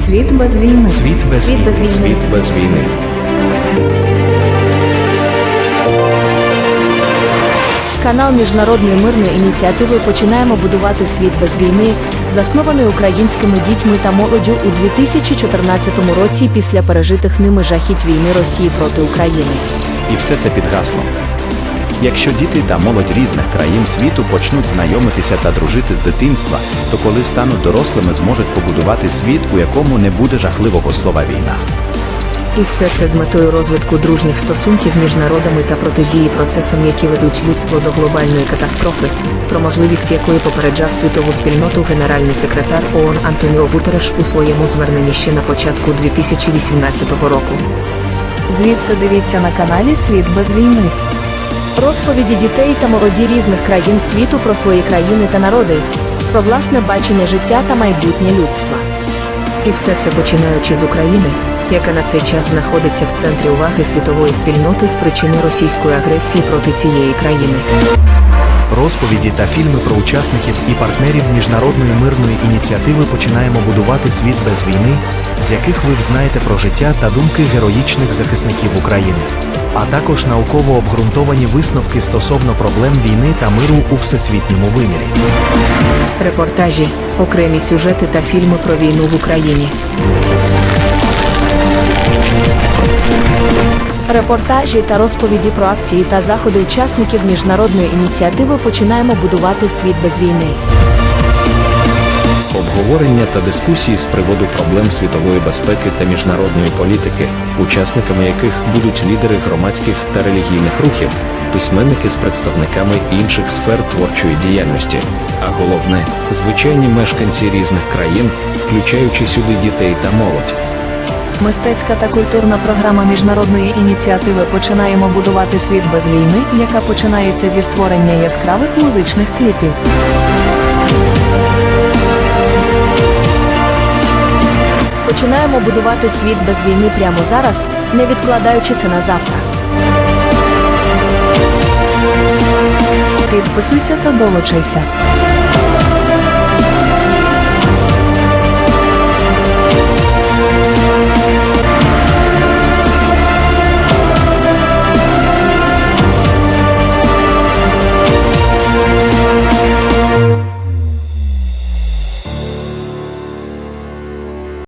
Світ без війни. Світ без, Світ без війни. Світ без війни. Канал міжнародної мирної ініціативи Починаємо будувати світ без війни, заснований українськими дітьми та молоддю у 2014 році після пережитих ними жахіть війни Росії проти України. І все це під гаслом. Якщо діти та молодь різних країн світу почнуть знайомитися та дружити з дитинства, то коли стануть дорослими, зможуть побудувати світ, у якому не буде жахливого слова війна. І все це з метою розвитку дружніх стосунків між народами та протидії процесам, які ведуть людство до глобальної катастрофи, про можливість якої попереджав світову спільноту генеральний секретар ООН Антоніо Гутереш у своєму зверненні ще на початку 2018 року. Звідси дивіться на каналі Світ без війни. Розповіді дітей та молоді різних країн світу про свої країни та народи, про власне бачення життя та майбутнє людства. І все це починаючи з України, яка на цей час знаходиться в центрі уваги світової спільноти з причини російської агресії проти цієї країни. Розповіді та фільми про учасників і партнерів міжнародної мирної ініціативи починаємо будувати світ без війни, з яких ви взнаєте про життя та думки героїчних захисників України, а також науково обґрунтовані висновки стосовно проблем війни та миру у всесвітньому вимірі. Репортажі, окремі сюжети та фільми про війну в Україні. Репортажі та розповіді про акції та заходи учасників міжнародної ініціативи починаємо будувати світ без війни. Обговорення та дискусії з приводу проблем світової безпеки та міжнародної політики, учасниками яких будуть лідери громадських та релігійних рухів, письменники з представниками інших сфер творчої діяльності, а головне звичайні мешканці різних країн, включаючи сюди дітей та молодь. Мистецька та культурна програма міжнародної ініціативи Починаємо будувати світ без війни, яка починається зі створення яскравих музичних кліпів. Починаємо будувати світ без війни прямо зараз, не відкладаючи це на завтра. Підписуйся та долучайся.